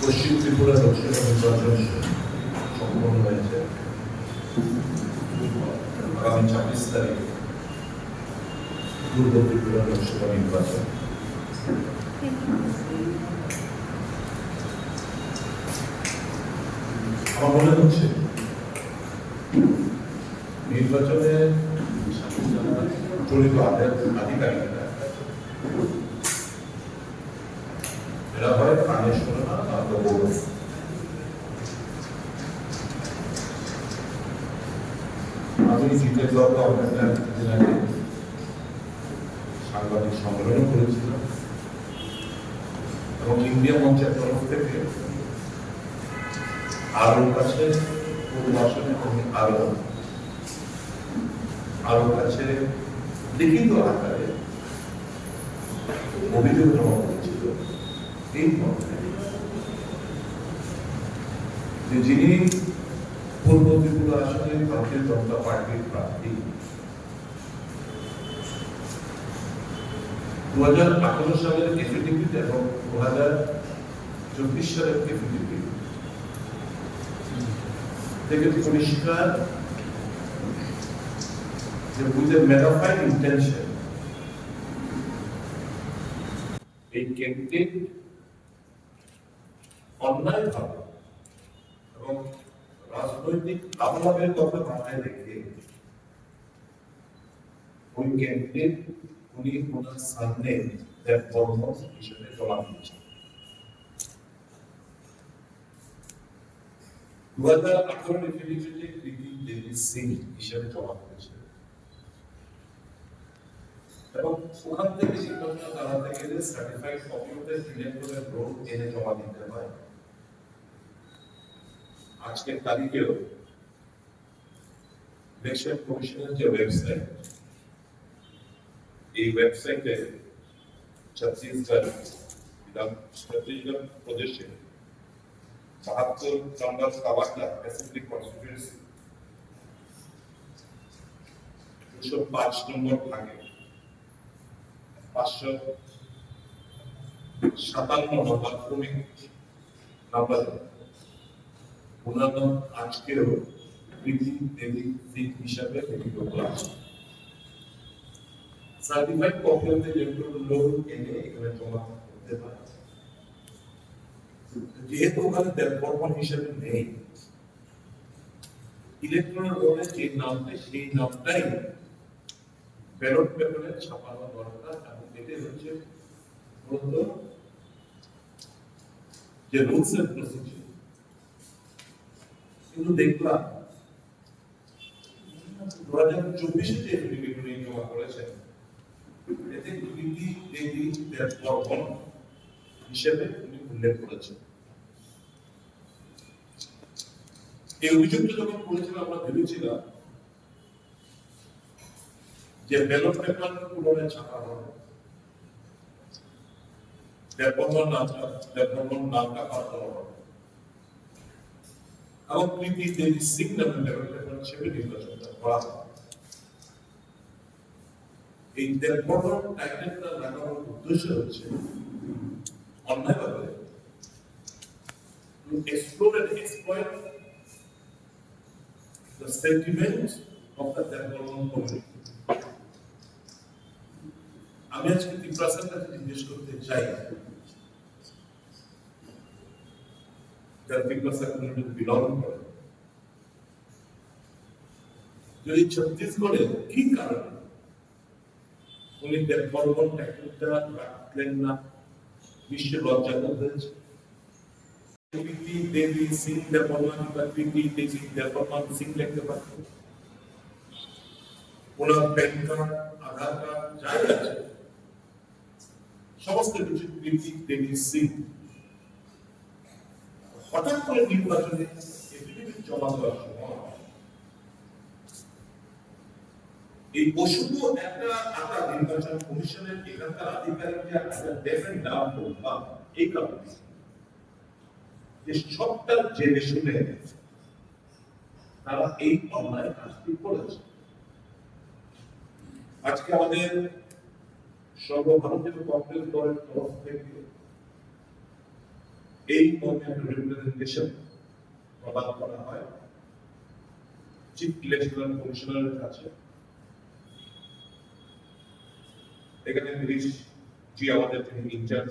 পশ্চিম ত্রিপুরা লোকসভা নির্বাচন সম্পন্ন হয়েছে আগামী ছাব্বিশ তারিখ পূর্ব ত্রিপুরা লোকসভা নির্বাচন আমার মনে হচ্ছে। নির্বাচনে জড়িত আধিকারিকরা। এরা হয় আমি আগে সাংবাদিক সম্মেলন করেছিলাম। এবং ইন্ডিয়া মঞ্চের তরফ থেকে আলোর কাছে পূর্বাসনে আমি আলো আলোর কাছে লিখিত আকারে অভিযোগ জমা করেছিল এই যে যিনি পূর্ব ত্রিপুরা আসনে ভারতীয় জনতা পার্টির প্রার্থী। দু হাজার আঠারো সালের এফিডেভিট এবং দু হাজার চব্বিশ সালের এফিডেভিট থেকে পরিষ্কার যে with a mala fide intention এই ক্যান্ডিডেট অন্যায় এবং রাজনৈতিক লাভালাভের কথা মাথায় রেখে ওই ক্যান্ডিডেট উনি ওনার সামনে দেব হিসেবে জমা দিয়েছেন দু হাজার আঠারো রেফিডিউটিতে প্রীতি দেবী সিং হিসেবে জমা করেছে এবং ওখান থেকে নির্বাচন দাঁড়াতে গেলে certified copy of the electoral roll এনে জমা দিতে হয়। আজকের তারিখেও ইলেকশন কমিশনের যে ওয়েবসাইট এই ওয়েবসাইটে ছত্তিশগড় ছত্তিশগড় প্রদেশে বাহাত্তর নম্বর কাবাকলা অ্যাসেম্বলি কনস্টিটিউয়েন্সি দুশো পাঁচ নম্বর ভাগে পাঁচশো সাতান্ন নম্বর ক্রমিক নাম্বার ওনার আজকেও প্রীতি দেবী সিং হিসাবে লিখিত আছে certified copy of the electoral এনে এখানে জমা করতে পারে। যেহেতু ওখানে দেববর্মন হিসেবে নেই ইলেকট্রনিক রোলে যে নামটা সেই নামটাই ব্যালট পেপারে ছাপানো দরকার। এবং এটাই হচ্ছে মূলত যে রুলস এন্ড প্রসিডিউর কিন্তু দেখলাম দু হাজার চব্বিশে যে এফিডেভিট জমা করেছেন এতে কৃতি দেবী দেববর্মন হিসেবে উল্লেখ করেছেন। এই অভিযোগটা যখন করেছিলাম আমরা ভেবেছিলাম যে ব্যালট পেপার পুনরায় ছাপা হবে। হবে। এবং প্রীতি দেবী ব্যালট পেপার হিসেবে করা হবে এই টাইটেলটা লাগানোর উদ্দেশ্য হচ্ছে অন্যায়ভাবে explore and exploit the sentiments of the Development Community. আমি আজকে ত্রিপ্রাসার কাছে জিজ্ঞেস করতে চাই। যারা ত্রিপ্রাসা কমিউনিটি বিলং করে। যদি ছত্তিশগড়ে কি কারণে উনি ডেভেলপমেন্ট ট্যাক্টরটা রাখলেন না, বিশ্বে লজ্জাবোধ হয়েছে প্রীতি দেবী সিং দেববর্মন বা দেবী দেববর্মন সিং লিখতে পারতো ওনার প্যান কার্ড আধার কার্ড যাই আছে সমস্ত কিছু প্রীতি দেবী সিং হঠাৎ করে নির্বাচনে জমা দেওয়ার এই অশুভ একটা আমরা নির্বাচন কমিশনের এখানকার আধিকারিকদের একটা দেখেন নাম বললাম, এই কারণে। যে সবটা জেনে শুনে তারা এই অন্যায় কাজটি করেছে। আজকে আমাদের সর্বভারতীয় কংগ্রেস দলের তরফ থেকে এই মর্মে রিপ্রেজেন্টেশন প্রদান করা হয়। চিফ ইলেকশনাল কমিশনারের কাছে। এখানে গিরিশ জি আমাদের তিনি ইনচার্জ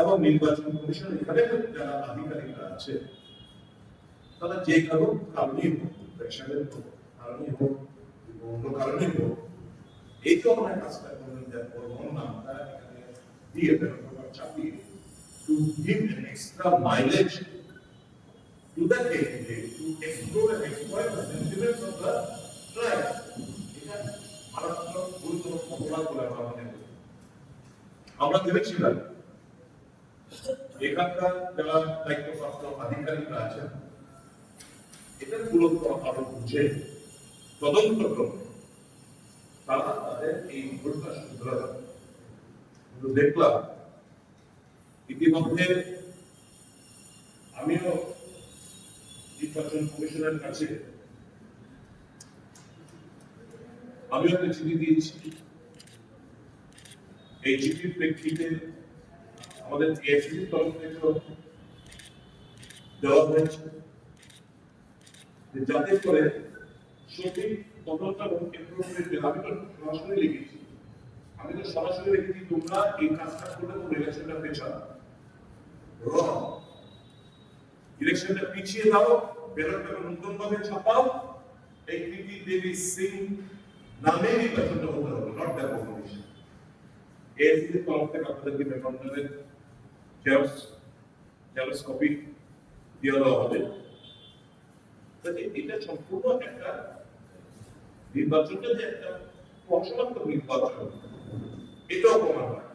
এবং নির্বাচন কমিশন এখানে যারা আধিকারিকরা আছে, তারা যে কারণ কারণেই হোক কারণেই হোক অন্য কারণেই হোক, এই ধরনের কাজটা করবেন নামটা এখানে দিয়ে চাপিয়ে extra mileage to the অপরাধ বলে আমরা মনে করি। আমরা এখানকার যারা দায়িত্বপ্রাপ্ত আধিকারিকরা আছেন এটা মূলত আরও বুঝে তদন্ত ক্রমে তারা তাদের এই ভুলটা শুধরাবে কিন্তু দেখলাম, ইতিমধ্যে আমিও নির্বাচন কমিশনের কাছে আমিও একটা চিঠি দিয়েছি। এই চিঠির প্রেক্ষিতে আমাদের এসিসির তরফ থেকেও দেওয়া হয়েছে যাতে করে সঠিক তদন্ত এবং improvement এর- আমি তো সরাসরি লিখেছি। আমি তো সরাসরি লিখেছি, তোমরা এই কাজটা করলে তো ইলেকশনটা পেছানো রং ইলেকশনটা পিছিয়ে দাও পেপার নতুন ভাবে ছাপাও। এই প্রীতি দেবী সিং নামে নির্বাচনটা হতে হবে নট দ্য কমিশন এসির তরফ থেকে আপনাদেরকে মেমোরেন্ডামের জেরক্স জেরক্স কপি দিয়ে দেওয়া হবে এটা সম্পূর্ণ একটা নির্বাচনটা যে একটা অসমাত্মক নির্বাচন, এটাও প্রমাণ হয়।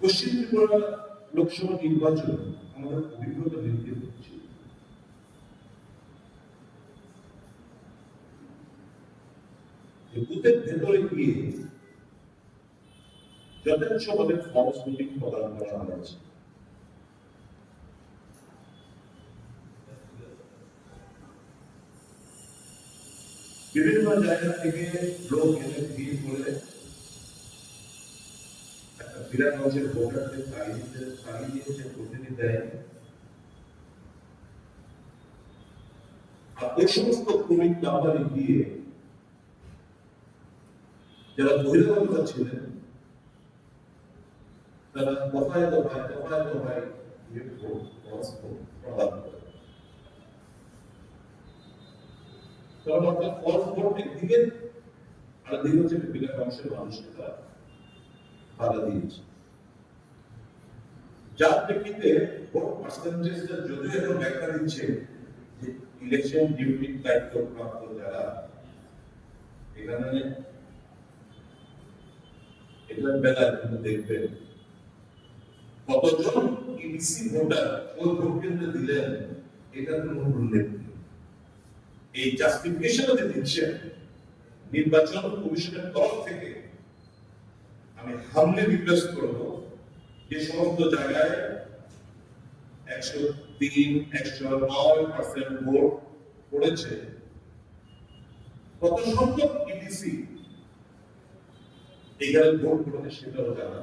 পশ্চিম ত্রিপুরা লোকসভা নির্বাচন আমাদের অভিজ্ঞতা নির্দেশ যে বুথের ভেতরে গিয়ে মিটিং প্রদান করা হয়েছে বিভিন্ন জায়গা থেকে লোক ভিড় করে দিয়ে আর ওই সমস্ত ক্রমিক নাম্বারে গিয়ে যারা বহিরাগতরা ছিলেন তারা দফায় দফায় দফায় দফায় গিয়ে ভোট প্রদান করে কারণ অর্থাৎ ফলস ভোট একদিকে আর দিকে হচ্ছে বিভিন্ন অংশের মানুষকে তারা বাধা দিয়েছে যার প্রেক্ষিতে ভোট পার্সেন্টেজটা যদিও এখন ব্যাখ্যা দিচ্ছে যে ইলেকশন ডিউটির দায়িত্বপ্রাপ্ত যারা এখানে এটার বেলায় কিন্তু দেখবেন কতজন? EDC voter. ওই ভোট দিলেন এটার কোনো উল্লেখ নেই। এই জাস্টিফিকেশন যে দিচ্ছেন নির্বাচন কমিশনের তরফ থেকে আমি হামলে রিকোয়েস্ট করব যে সমস্ত জায়গায় একশো তিন, একশো নয় পার্সেন্ট ভোট পড়েছে। কত সংখ্যক ইডিসি এখানে ভোট পড়েছে সেটাও জানা।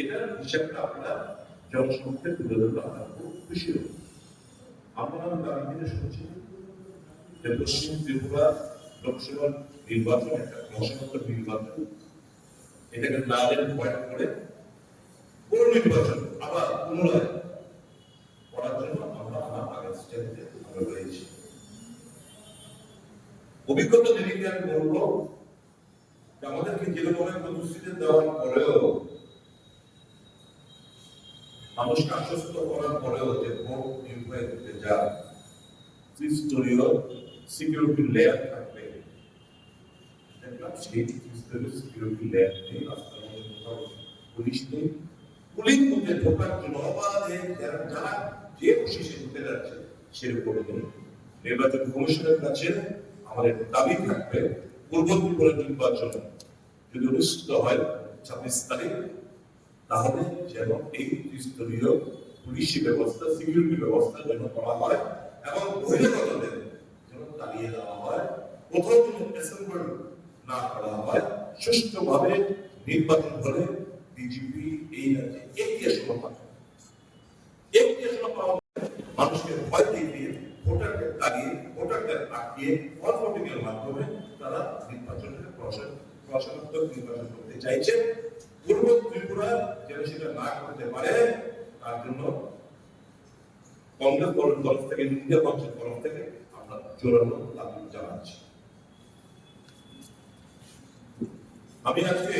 এটার হিসাবটা আপনারা জনসমক্ষে তুলে ধরলে খুশি হব। আমরা দাবি দিনে শুনছি যে পশ্চিম ত্রিপুরা লোকসভা নির্বাচন, একটা প্রশাসক নির্বাচন, এটাকে লালের পয়েন্ট করে পুরো নির্বাচন আবার পুনরায় করার জন্য আমরা আমার আগের স্টেজে আমরা রয়েছি। অভিজ্ঞতা যেদিকে আমি বলব আমাদেরকে যেরকমের প্রতিশ্রুতি দেওয়ার পরেও মানুষকে আশ্বস্ত করার পরেও যে ভোট নির্ভয় করতে যা ত্রিস্তরীয় সিকিউরিটি লেয়ার থাকবে। দেখলাম সেই ত্রিস্তরীয় সিকিউরিটি লেয়ার নেই রাস্তার মধ্যে কোথাও পুলিশ নেই পুলিশ মধ্যে ঢোকার জন্য অবাধে যারা যে খুশি ঢুকে যাচ্ছে সেরকম নেই। নির্বাচন কমিশনের কাছে আমাদের দাবি থাকবে, পূর্ব ত্রিপুরা নির্বাচন যদি অনুষ্ঠিত হয়, ছাব্বিশ তারিখ তাহলে যেন এই ত্রিস্তরীয় পুলিশি ব্যবস্থা সিকিউরিটি ব্যবস্থা যেন করা হয় এবং বহিরাগতদের যেন তাড়িয়ে দেওয়া হয়। কোথাও যেন অ্যাসেম্বল না করা হয়, সুষ্ঠুভাবে নির্বাচন হলে বিজেপি এই রাজ্যে একটি আসন পাবে। একটি আসন পাওয়া মানুষকে ভয় তাড়িয়ে আটকিয়ে, ফল ভোটিং এর মাধ্যমে তারা নির্বাচনের প্রশাসন প্রশাসনাত্মক নির্বাচন করতে চাইছে পূর্ব ত্রিপুরা, যেন সেটা না করতে পারে, তার জন্য কংগ্রেস দলের তরফ থেকে, ইন্ডিয়া মঞ্চের তরফ থেকে আমরা জোরালো দাবি জানাচ্ছি। আমি আজকে